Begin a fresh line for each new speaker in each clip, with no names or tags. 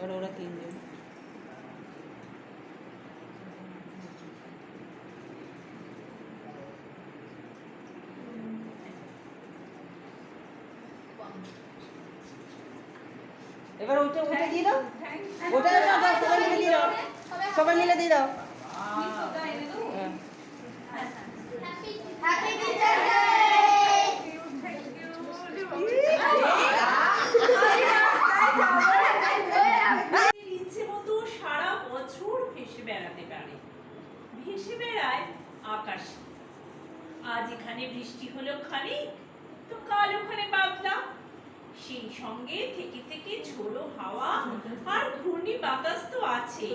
ওরা ওরা তিনজন। এবার ওইটা ওইটা দিয়ে দাও। ওটা দাও দাও সবাই মিলে দিয়ে দাও। সবাই মিলে দিয়ে দাও। হ্যাঁ।
ইচ্ছে মতো সারা বছর ভেসে বেড়াতে পারে ভেসে বেড়ায় আকাশে। আজ এখানে বৃষ্টি হলো খানিক, তো কাল ওখানে বাদলা। সেই সঙ্গে থেকে থেকে ঝোড়ো হাওয়া আর ঘূর্ণি বাতাস তো আছে।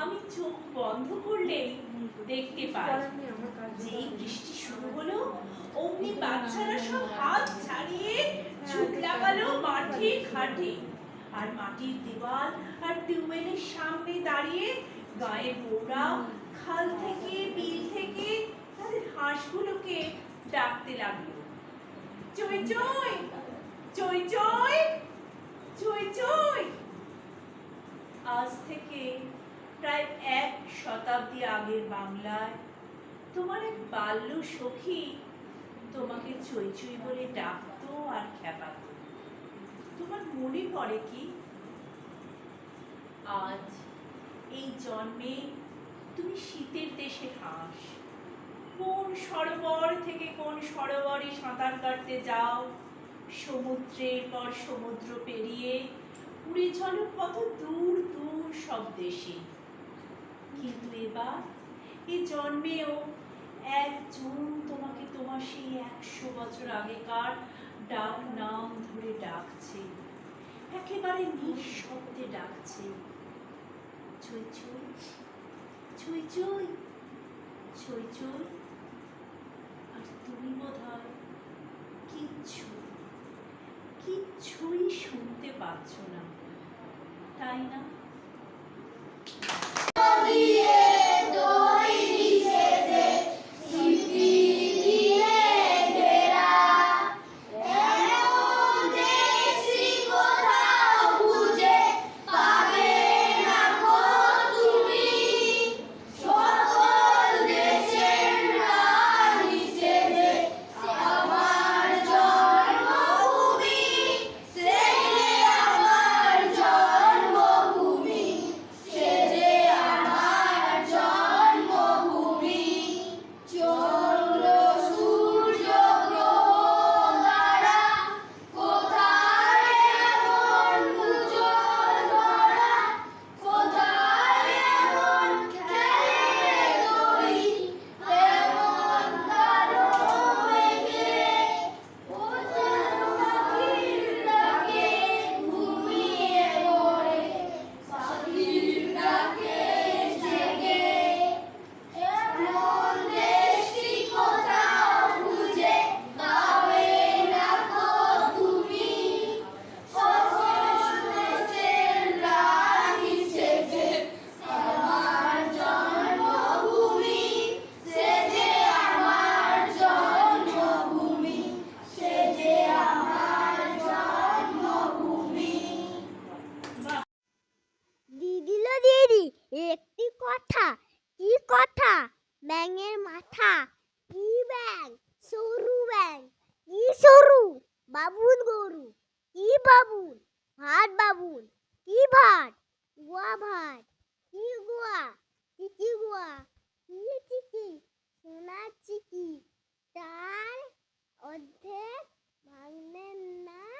আমি চোখ বন্ধ করলেই দেখতে পাই যেই বৃষ্টি শুরু হলো, অমনি বাচ্চারা সব হাত ছাড়িয়ে ঝুঁক লাগালো মাঠে, ঘাটে। আর মাটির দেওয়াল আর টিউবওয়েলের সামনে দাঁড়িয়ে গায়ে বউরা খাল থেকে, বিল থেকে তাদের হাঁসগুলোকে ডাকতে লাগল। আজ থেকে প্রায় এক শতাব্দী আগের বাংলায় তোমার এক বাল্য সখী তোমাকে চই চই বলে ডাকতো আর খেপাতো। তোমার মনে পড়ে কি? আজ এই জন্মে তুমি শীতের দেশে হাস কোন সরোবর থেকে কোন সরোবরে সাঁতার কাটতে যাও? সমুদ্রের পর সমুদ্র পেরিয়ে উড়ে চলো কত দূর দূর সব দেশে। কিন্তু এবার এই জন্মেও একজন তোমাকে তোমার সেই একশো বছর আগেকার ডাক নাম ধরে ডাকছে। একেবারে নিঃশব্দে ডাকছে। ছুঁই ছুঁই ছুঁই ছুঁই ছুঁই ছুঁই আর তুমি বোধ হয় কিচ্ছু, কিচ্ছুই শুনতে পাচ্ছ না। তাই না?
একটি কথা, কি কথা? ব্যাঙের মাথা, কি ব্যাং সরু ব্যাং কি সরু? বাবুন গরু, কি বাবুন? ভাত বাবুন, কি ভাত গোয়া ভাত কি গোয়া? চিচি গোয়া, কি চিচি? সোনা চিকি তার অর্ধেক ভাঙনে না।